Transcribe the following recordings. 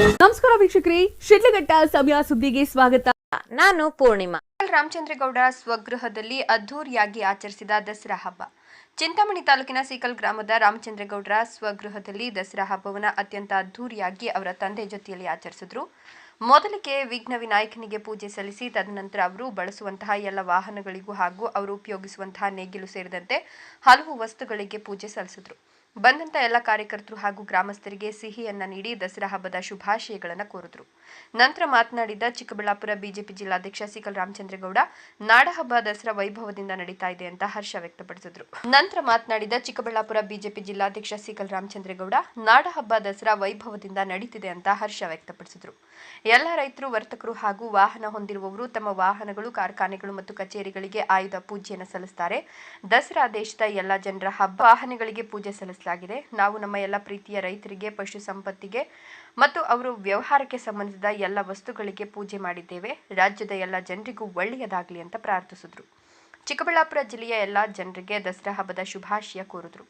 ನಮಸ್ಕಾರ ವೀಕ್ಷಕರಿ ಶಿಡ್ಲಘಟ್ಟ ಸಮಯ ಸುದ್ದಿಗೆ ಸ್ವಾಗತ. ನಾನು ಪೂರ್ಣಿಮಾ. ರಾಮಚಂದ್ರೇಗೌಡ ಸ್ವಗೃಹದಲ್ಲಿ ಅದ್ಧೂರಿಯಾಗಿ ಆಚರಿಸಿದ ದಸರಾ ಹಬ್ಬ. ಚಿಂತಾಮಣಿ ತಾಲೂಕಿನ ಸೀಕಲ್ ಗ್ರಾಮದ ರಾಮಚಂದ್ರೇಗೌಡರ ಸ್ವಗೃಹದಲ್ಲಿ ದಸರಾ ಹಬ್ಬವನ್ನು ಅತ್ಯಂತ ಅದ್ಧೂರಿಯಾಗಿ ಅವರ ತಂದೆ ಜೊತೆಯಲ್ಲಿ ಆಚರಿಸಿದ್ರು. ಮೊದಲಿಗೆ ವಿಘ್ನ ವಿನಾಯಕನಿಗೆ ಪೂಜೆ ಸಲ್ಲಿಸಿ ತದನಂತರ ಅವರು ಬಳಸುವಂತಹ ಎಲ್ಲ ವಾಹನಗಳಿಗೂ ಹಾಗೂ ಅವರು ಉಪಯೋಗಿಸುವಂತಹ ನೇಗಿಲು ಸೇರಿದಂತೆ ಹಲವು ವಸ್ತುಗಳಿಗೆ ಪೂಜೆ ಸಲ್ಲಿಸಿದ್ರು. ಬಂದಂತ ಎಲ್ಲ ಕಾರ್ಯಕರ್ತರು ಹಾಗೂ ಗ್ರಾಮಸ್ಥರಿಗೆ ಸಿಹಿಯನ್ನ ನೀಡಿ ದಸರಾ ಹಬ್ಬದ ಶುಭಾಶಯಗಳನ್ನು ಕೋರಿದ್ರು. ನಂತರ ಮಾತನಾಡಿದ ಚಿಕ್ಕಬಳ್ಳಾಪುರ ಬಿಜೆಪಿ ಜಿಲ್ಲಾಧ್ಯಕ್ಷ ಸಿಕಲ್ ರಾಮಚಂದ್ರಗೌಡ ನಾಡಹಬ್ಬ ದಸರಾ ವೈಭವದಿಂದ ನಡೀತಾ ಇದೆ ಅಂತ ಹರ್ಷ ವ್ಯಕ್ತಪಡಿಸಿದ್ರು. ನಂತರ ಮಾತನಾಡಿದ ಚಿಕ್ಕಬಳ್ಳಾಪುರ ಬಿಜೆಪಿ ಜಿಲ್ಲಾಧ್ಯಕ್ಷ ಸಿಕಲ್ ರಾಮಚಂದ್ರಗೌಡ ನಾಡಹಬ್ಬ ದಸರಾ ವೈಭವದಿಂದ ನಡೀತಿದೆ ಅಂತ ಹರ್ಷ ವ್ಯಕ್ತಪಡಿಸಿದ್ರು. ಎಲ್ಲ ರೈತರು, ವರ್ತಕರು ಹಾಗೂ ವಾಹನ ಹೊಂದಿರುವವರು ತಮ್ಮ ವಾಹನಗಳು, ಕಾರ್ಖಾನೆಗಳು ಮತ್ತು ಕಚೇರಿಗಳಿಗೆ ಆಯುಧ ಪೂಜೆಯನ್ನು ಸಲ್ಲಿಸುತ್ತಾರೆ ದಸರಾ ದೇಶದ ಎಲ್ಲ ಜನರ ಹಬ್ಬ ವಾಹನಗಳಿಗೆ ಪೂಜೆ ಸಲ್ಲಿಸಲಾಗಿದೆ ನಾವು ನಮ್ಮ ಎಲ್ಲ ಪ್ರೀತಿಯ ರೈತರಿಗೆ, ಪಶು ಸಂಪತ್ತಿಗೆ ಮತ್ತು ಅವರು ವ್ಯವಹಾರಕ್ಕೆ ಸಂಬಂಧಿಸಿದ ಎಲ್ಲ ವಸ್ತುಗಳಿಗೆ ಪೂಜೆ ಮಾಡಿದ್ದೇವೆ. ರಾಜ್ಯದ ಎಲ್ಲ ಜನರಿಗೂ ಒಳ್ಳೆಯದಾಗಲಿ ಅಂತ ಪ್ರಾರ್ಥಿಸಿದ್ರು. ಚಿಕ್ಕಬಳ್ಳಾಪುರ ಜಿಲ್ಲೆಯ ಎಲ್ಲ ಜನರಿಗೆ ದಸರಾ ಹಬ್ಬದ ಶುಭಾಶಯ ಕೋರಿದ್ರು.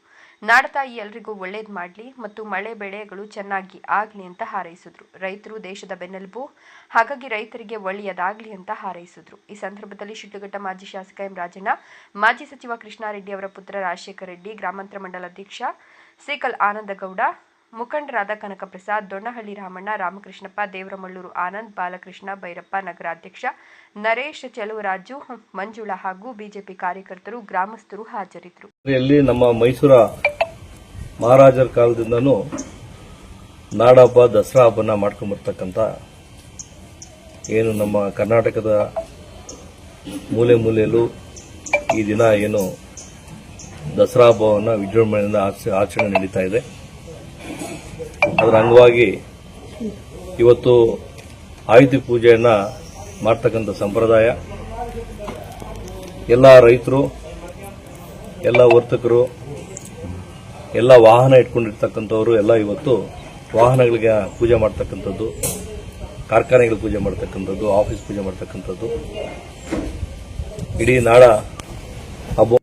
ನಾಡತಾಯಿ ಎಲ್ರಿಗೂ ಒಳ್ಳೇದು ಮಾಡಲಿ ಮತ್ತು ಮಳೆ ಬೆಳೆಗಳು ಚೆನ್ನಾಗಿ ಆಗಲಿ ಅಂತ ಹಾರೈಸಿದ್ರು. ರೈತರು ದೇಶದ ಬೆನ್ನೆಲುಬು, ಹಾಗಾಗಿ ರೈತರಿಗೆ ಒಳ್ಳೆಯದಾಗಲಿ ಅಂತ ಹಾರೈಸಿದ್ರು. ಈ ಸಂದರ್ಭದಲ್ಲಿ ಶಿಡ್ಲಘಟ್ಟ ಮಾಜಿ ಶಾಸಕ ಎಂ ರಾಜಣ್ಣ, ಮಾಜಿ ಸಚಿವ ಕೃಷ್ಣಾರೆಡ್ಡಿ ಅವರ ಪುತ್ರ ರಾಜಶೇಖರ ರೆಡ್ಡಿ, ಗ್ರಾಮಾಂತರ ಮಂಡಲ ಅಧ್ಯಕ್ಷ ಸೇಕಲ್ ಆನಂದಗೌಡ ಮುಖಂಡರಾದ ಕನಕಪ್ರಸಾದ್, ದೊಣ್ಣಹಳ್ಳಿ ರಾಮಣ್ಣ, ರಾಮಕೃಷ್ಣಪ್ಪ, ದೇವರಮಳ್ಳೂರು ಆನಂದ್, ಬಾಲಕೃಷ್ಣ, ಭೈರಪ್ಪ, ನಗರಾಧ್ಯಕ್ಷ ನರೇಶ್, ಚೆಲುವರಾಜು, ಮಂಜುಳಾ ಹಾಗೂ ಬಿಜೆಪಿ ಕಾರ್ಯಕರ್ತರು, ಗ್ರಾಮಸ್ಥರು ಹಾಜರಿದ್ದರು. ನಮ್ಮ ಮೈಸೂರ ಮಹಾರಾಜರ ಕಾಲದಿಂದನೂ ನಾಡಹಬ್ಬ ದಸರಾ ಹಬ್ಬನ ಮಾಡ್ಕೊಂಬರ್ತಕ್ಕಂಥ ಏನು ನಮ್ಮ ಕರ್ನಾಟಕದ ಮೂಲೆ ಮೂಲೆಯಲ್ಲೂ ಈ ದಿನ ಏನು ದಸರಾ ಹಬ್ಬವನ್ನು ವಿಜೃಂಭಣೆಯಿಂದ ಆಚ- ಆಚರಣೆ ನಡೀತಾ ಇದೆ. ಅದರ ಅಂಗವಾಗಿ ಇವತ್ತು ಆಯುಧ ಪೂಜೆಯನ್ನು ಮಾಡ್ತಕ್ಕಂಥ ಸಂಪ್ರದಾಯ. ಎಲ್ಲ ರೈತರು, ಎಲ್ಲ ವರ್ತಕರು, ಎಲ್ಲ ವಾಹನ ಇಟ್ಕೊಂಡಿರ್ತಕ್ಕಂಥವರು ಎಲ್ಲ ಇವತ್ತು ವಾಹನಗಳಿಗೆ ಪೂಜೆ ಮಾಡ್ತಕ್ಕಂಥದ್ದು, ಕಾರ್ಖಾನೆಗಳಿಗೆ ಪೂಜೆ ಮಾಡ್ತಕ್ಕಂಥದ್ದು, ಆಫೀಸ್ ಪೂಜೆ ಮಾಡ್ತಕ್ಕಂಥದ್ದು. ಇಡೀ ನಾಡ ಹಬ್ಬ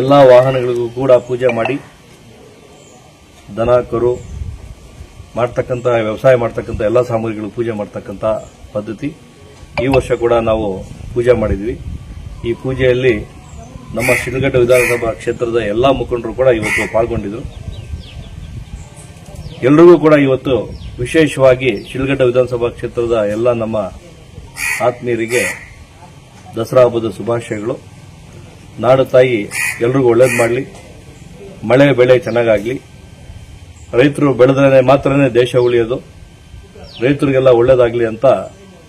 ಎಲ್ಲ ವಾಹನಗಳಿಗೂ ಕೂಡ ಪೂಜೆ ಮಾಡಿ ದನ, ಕರು ಮಾಡ್ತಕ್ಕಂಥ, ವ್ಯವಸಾಯ ಮಾಡ್ತಕ್ಕಂಥ ಎಲ್ಲ ಸಾಮಗ್ರಿಗಳು ಪೂಜೆ ಮಾಡ್ತಕ್ಕಂಥ ಪದ್ಧತಿ. ಈ ವರ್ಷ ಕೂಡ ನಾವು ಪೂಜೆ ಮಾಡಿದ್ವಿ. ಈ ಪೂಜೆಯಲ್ಲಿ ನಮ್ಮ ಶಿಡ್ಲಘಟ್ಟ ವಿಧಾನಸಭಾ ಕ್ಷೇತ್ರದ ಎಲ್ಲ ಮುಖಂಡರು ಕೂಡ ಇವತ್ತು ಪಾಲ್ಗೊಂಡಿದ್ರು. ಎಲ್ರಿಗೂ ಕೂಡ ಇವತ್ತು ವಿಶೇಷವಾಗಿ ಶಿಡ್ಲಘಟ್ಟ ವಿಧಾನಸಭಾ ಕ್ಷೇತ್ರದ ಎಲ್ಲ ನಮ್ಮ ಆತ್ಮೀಯರಿಗೆ ದಸರಾ ಹಬ್ಬದ ಶುಭಾಶಯಗಳು. ನಾಡು ತಾಯಿ ಎಲ್ರಿಗೂ ಒಳ್ಳೇದು ಮಾಡಲಿ. ಮಳೆ, ಬೆಳೆ ಚೆನ್ನಾಗಾಗಲಿ. ರೈತರು ಬೆಳೆದ್ರೆ ಮಾತ್ರನೇ ದೇಶ ಉಳಿಯೋದು, ರೈತರಿಗೆಲ್ಲ ಒಳ್ಳೇದಾಗಲಿ ಅಂತ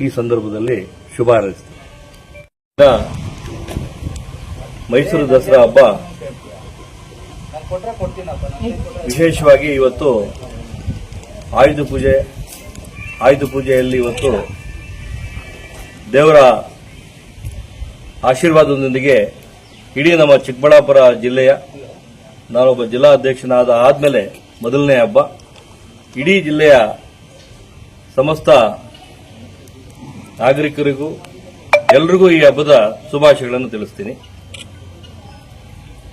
ಈ ಸಂದರ್ಭದಲ್ಲಿ ಶುಭ ಹಾರೈಸ್ತೀನಿ. ಮೈಸೂರು ದಸರಾ ಹಬ್ಬ ವಿಶೇಷವಾಗಿ ಇವತ್ತು ಆಯುಧ ಪೂಜೆ, ಆಯುಧ ಪೂಜೆಯಲ್ಲಿ ಇವತ್ತು ದೇವರ ಆಶೀರ್ವಾದದೊಂದಿಗೆ ಇಡೀ ನಮ್ಮ ಚಿಕ್ಕಬಳ್ಳಾಪುರ ಜಿಲ್ಲೆಯ ನಾನೊಬ್ಬ ಜಿಲ್ಲಾಧ್ಯಕ್ಷನಾದ ಆದ್ಮೇಲೆ ಮೊದಲನೇ ಹಬ್ಬ. ಇಡೀ ಜಿಲ್ಲೆಯ ಸಮಸ್ತ ನಾಗರಿಕರಿಗೂ ಎಲ್ರಿಗೂ ಈ ಹಬ್ಬದ ಶುಭಾಶಯಗಳನ್ನು ತಿಳಿಸ್ತೀನಿ.